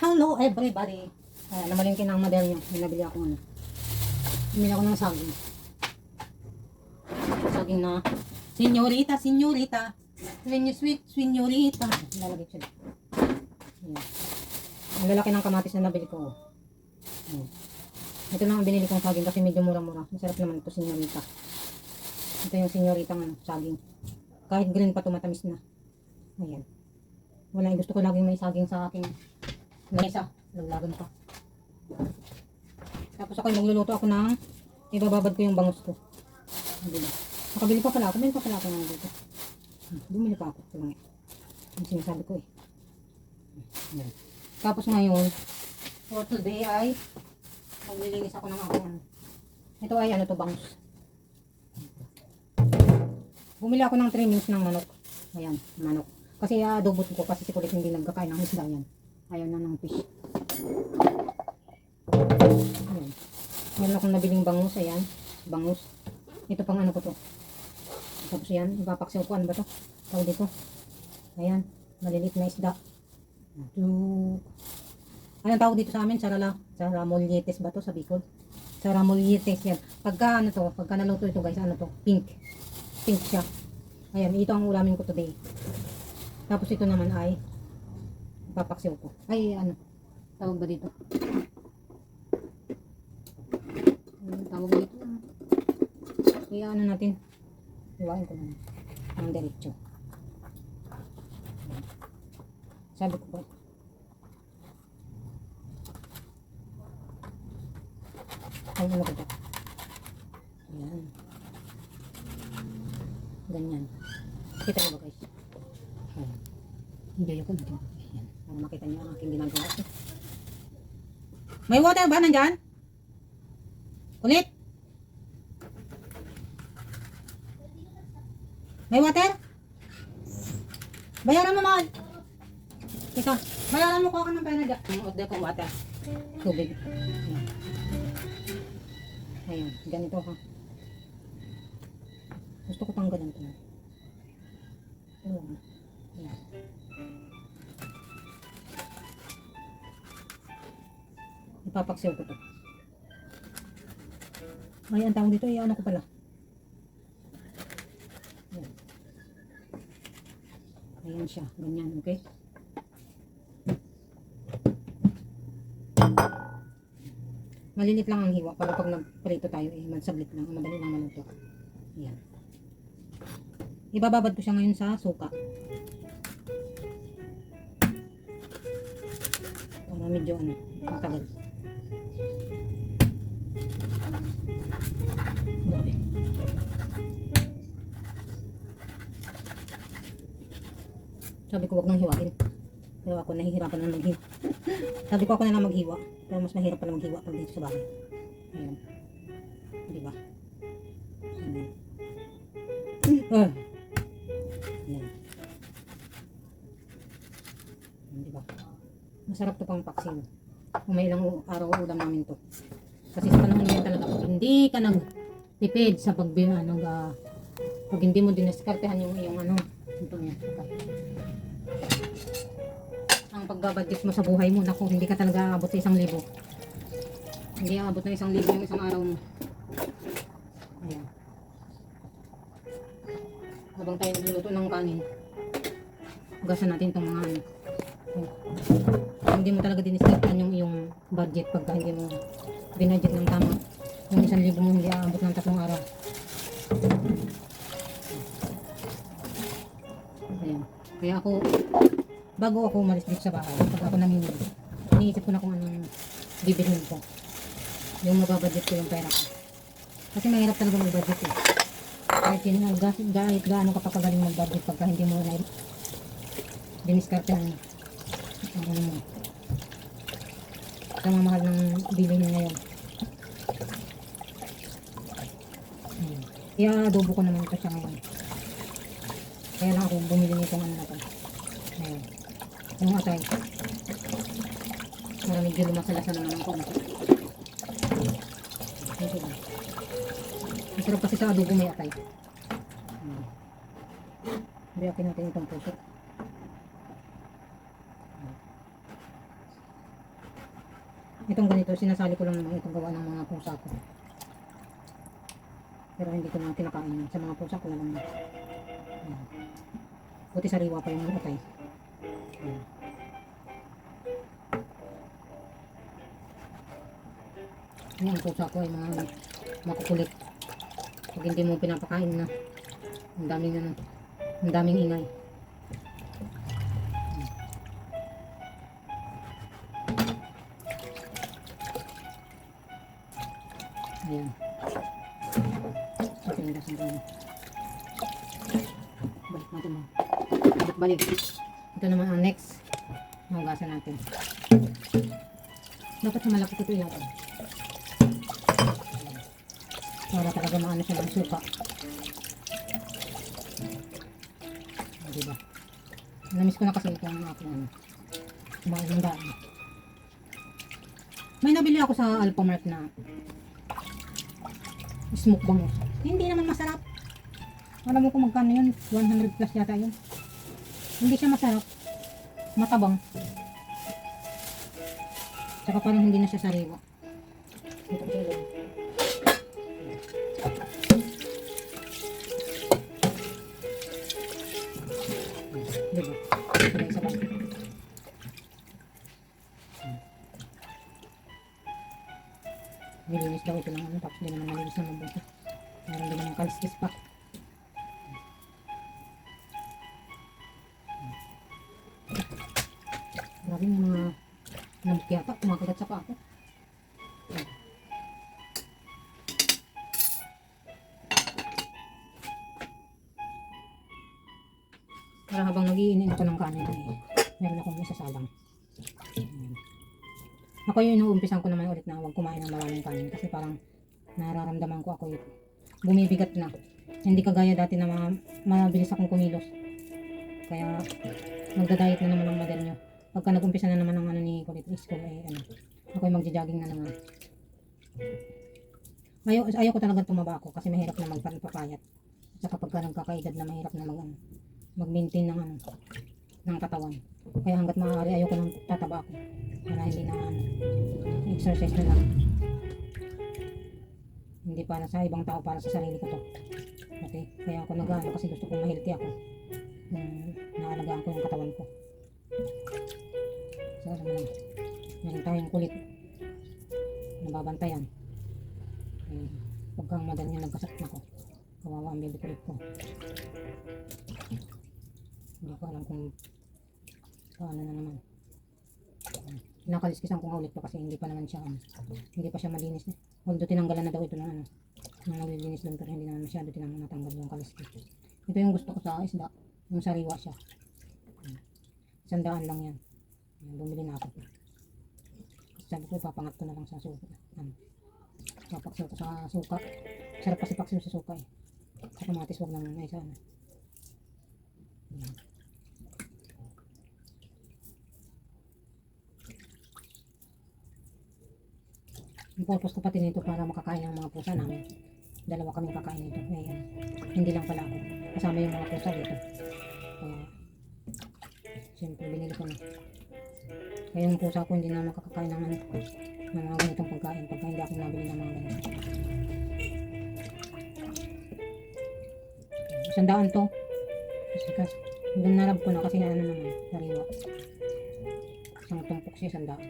Hello everybody! Ayan, namalingkin ang model niya. May nabili ako ano. Bumili ako ng saging. Saging na Senyorita, senyorita. When you sweet, senyorita. Lalagay. Ayan. Ang lalaki ng kamatis na nabili ko. Ayan. Ito lang ang binili kong saging kasi medyo mura-mura. Masarap naman ito, senyorita. Ito yung senyorita ng saging. Kahit green pa tumatamis na. Ayan. Wala, gusto ko laging may saging sa aking mesa. Laglagan pa. Tapos ako magluluto ako ng ibababad ko yung bangus ko. Nakabili pa pala ako. Meron pa pala ako ng dito. Hmm, Bumili pa ako. Lang yan. Yung sinasabi ko eh. Ayan. Tapos ngayon, for today ay maglilinis ako ng aking. Ito ay ano to bangus. Bumili ako ng trimmings ng manok. Ayan, manok. Kasi adobo ko kasi si Kulit hindi nagkakain ng isda yan. Ayaw na ng fish. Ayan. Meron akong nabiling bangus. Ayan. Bangus. Ito pang ano ko to. Tapos yan. Ipapaksiw ko. Ano ba to? Tawag dito. Ayan. Malilit na isda. Tuk. Anong tawag dito sa amin? Sarala. Saramolyetes ba to sa Bicol? Saramolyetes yan. Pagka ano to, pagka naluto ito guys, ano to? Pink. Pink siya. Ayan, ito ang ulamin ko today. Tapos ito naman ay papaksiw ko. Ay, ano? Tawag ba dito? Ano tawag dito? Iya, ano natin? Iwain ko lang. Ang diretso. Sabi ko ba? Ay, ano ko to? Ayan. Ganyan. Kita niyo ba guys? Ayan. Hindi ako natin. Para makita niyo ang aking ginagawa. May water ba nandyan? Kulit? May water? Bayaran mo mahal. Teka, bayaran mo ko ako ng pera dyan. Ang order ko water. Tubig. Ayan. Ganito ha. Gusto ko tanggalan ito. Ayan. Ayan. Ipapaksiw ko to. Ay, ang tawag dito, ay ano ko pala. Ayan. Siya, ganyan, okay? Malilit lang ang hiwa para pag nagprito tayo eh, mansaglit lang, madali lang maluto. Ayan. Ibababad ko siya ngayon sa suka. Para medyo ano, matagal. Sabi ko wag nang hiwain. Pero ako nahihirapan na maghiwa. Sabi ko ako na lang maghiwa. Pero mas mahirap pala maghiwa pag dito sa bahay. Ayan. Di ba? Ayan. Ayan, Di ba? Masarap to pang paksin. Kung may ilang araw ulam namin to. Kasi sa panahon ngayon talaga, pag hindi ka nagtipid sa pagbi, ano, ga, pag hindi mo diniskartehan yung, yung ano, ito niya. Ito. Ang pagbabadget mo sa buhay mo, naku, hindi ka talaga aabot sa isang libo. Hindi aabot ng isang libo yung isang araw mo. Ayan. Habang tayo nagluluto ng kanin, hugasan natin itong mga. Hindi mo talaga diniskartehan yung, yung budget pagka hindi mo binudget ng tama. Yung isang libo mo hindi aabot ng tatlong araw. Ayan. Kaya ako, bago ako umalis dito sa bahay, pag ako namimili, iniisip ko na kung anong bibilhin ko. Yung mababudget ko yung pera ko. Kasi mahirap talaga mag-budget eh. Kahit yun nga, kahit, kahit gaano ka pa kagaling mag-budget pagka hindi mo na diniskarte ang ang ano mo. Sa mga mahal ng bilhin ngayon. Ayan. Kaya adobo ko naman ito siya ngayon. Kaya lang ako bumili nitong ano na to. Ayan. Yung atay. Para medyo lumasalasa naman ang konti. Ito ba? Kasi sa adobo may atay. Ayan. Biyakin natin itong puso. Itong ganito, sinasali ko lang naman itong gawa ng mga pusa ko. Pero hindi ko na kinakain. Sa mga pusa ko lang. Ayan. Buti sariwa pa yung utay. Ayan. Pusa ko ay mga makukulit. Pag hindi mo pinapakain na, ang daming ano, ang daming ingay. Ayan. Pinilasan ko na. Balik natin mo. Balik, balik. Ito naman ang next. Mahugasan natin. Dapat sa malaki ito ilagay. Para talaga maano siya ng suka. Diba? Namiss ko na kasi ito ang aking ano. Kumain ng daan. May nabili ako sa Alphamart na smoke bangus. Hindi naman masarap. Alam mo kung magkano yun? 100 plus yata yun. Hindi siya masarap. Matabang. Tsaka parang hindi na siya sariwa. Ito ilog. Diba? Sabay sabay. Nilinis daw ito ng ano, tapos hindi naman nalinis na mabuti. Meron din naman kaliskis pa. Yung mga namok yata, kumakagat sa pako. Para habang nagiinin ako ng kanin, eh, meron akong isasalang. Ako yung inuumpisan ko naman ulit na huwag kumain ng maraming kanin kasi parang nararamdaman ko ako yung bumibigat na. Hindi kagaya dati na mga mabilis akong kumilos. Kaya magda-diet na naman ang model nyo. Pagka nag-umpisa na naman ang ano ni Kulit School ay ano, ako yung magja-jogging na naman. Ayaw, ayaw ko talaga tumaba ako kasi mahirap na magpapayat. Saka pagka nagkakaedad na mahirap na mag, ano, mag-maintain ng ano, ng katawan. Kaya hanggat maaari ayaw ko nang tataba ako para hindi na ano, exercise na lang. Hindi para sa ibang tao, para sa sarili ko to. Okay? Kaya ako nag kasi gusto kong ma-healthy ako. Nung naalagaan ko yung katawan ko. So, alam na. Meron tayong kulit. Nababantayan. Eh, pagkang madal niya nagkasakit ako. Kawawa ang baby kulit ko. Hindi ko alam kung paano na naman. Nakaliskisan ko nga ulit to kasi hindi pa naman siya ano, hindi pa siya malinis. Eh. Although tinanggalan na daw ito ng ano, ng naglilinis lang pero hindi naman masyado tinang natanggal yung kaliskis. Ito yung gusto ko sa isda, yung sariwa siya. Isang daan lang yan. Ayan, bumili na ako. Sabi ko, papangat ko na lang sa suka. Ano, papaksil ko sa suka. Sarap kasi paksil sa suka eh. Sa kamatis, wag naman ay sa ano. Ayan. Ang purpose ko pati nito para makakain ng mga pusa namin. Dalawa kami kakain nito. Ngayon, hindi lang pala ako. Kasama yung mga pusa dito. Kaya, siyempre binili ko na. Kaya yung pusa ko hindi na makakakain ng, ano, ng mga ganitong pagkain pagka hindi ako nabili ng mga ganito. Isang daan to. Kasi kas, doon narab ko na kasi ano naman, sariwa. Isang tumpok siya, isang daan.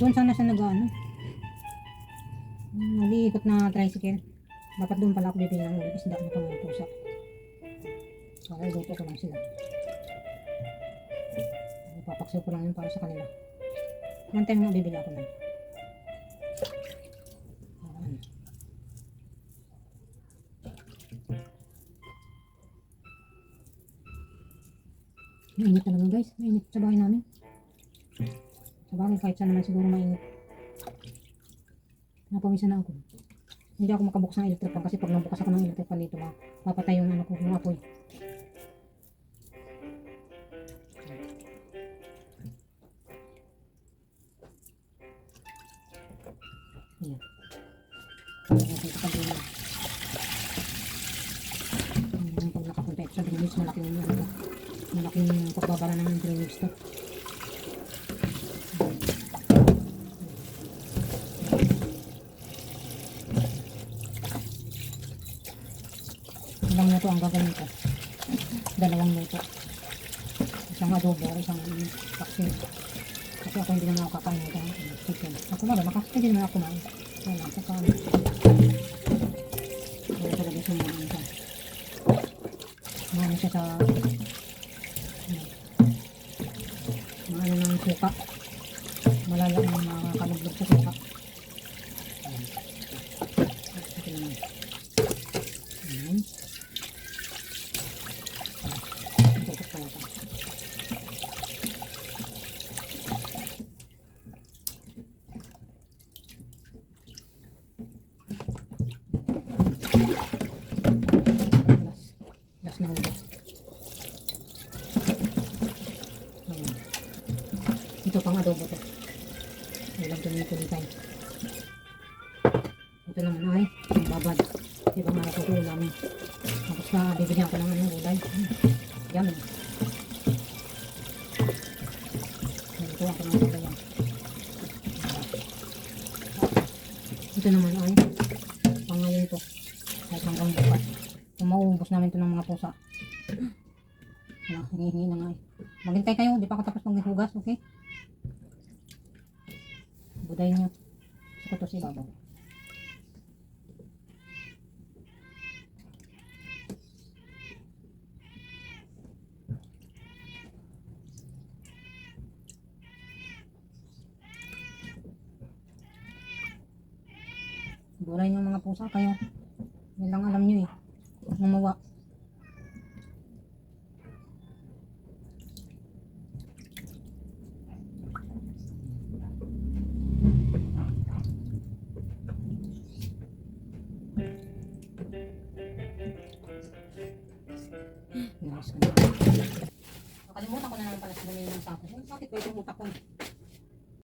Doon sana siya nag-ano. Nag-iikot na tricycle. Dapat doon pala ako bibili ng isda na pang pusa. Para iluto ko lang sila. Ipapaksaw ko lang yun para sa kanila. One time nga bibili ako na. Ayan. Mainit talaga guys. Mainit sa bahay namin. Sa bagay, kahit saan naman siguro mainit. Napawisan na ako. Hindi ako makabuksan ng electric fan kasi pag nabukas ako ng electric fan dito, ma- mapatay yung ano ko, yung apoy. Ayan. Ayan, pag nakapunta ito sa drainage, malaking ano. Malaking pagbabara ng drainage to. Luto ang gagawin ko? Dalawang luto. Isang adobo, isang vaccine. Kasi ako hindi naman ako kakain ng chicken. Ako wala, baka hindi naman ako kumain. Wala, saka ano. Wala talaga ano siya. Maano siya sa ano, maano ng suka. Malala ang mga kalublog sa suka. Ayan. Ito naman. Ayan. Tutok pala ito. Last, last na ulit. Ayan. Ito pang adobo to. Walang tumituloy tayo. Ito naman ay ang babad. Natutulog namin. Tapos na bibigyan ko ng ano, gulay. Yan. Nagkuha ko ng gulay. Ito naman ay pang ngayon to. Kahit hanggang bukas. Kung mauubos namin to ng mga pusa. Ano, hinihingi na nga eh. Maghintay kayo, di pa ako tapos maghugas, okay? Buday niyo. Ko to si Babaw. Gulay ng pusa kayo. Yan lang alam nyo eh. Gumawa. Nakalimutan ko na naman pala sa dami ng sako. Bakit pwede utak ko?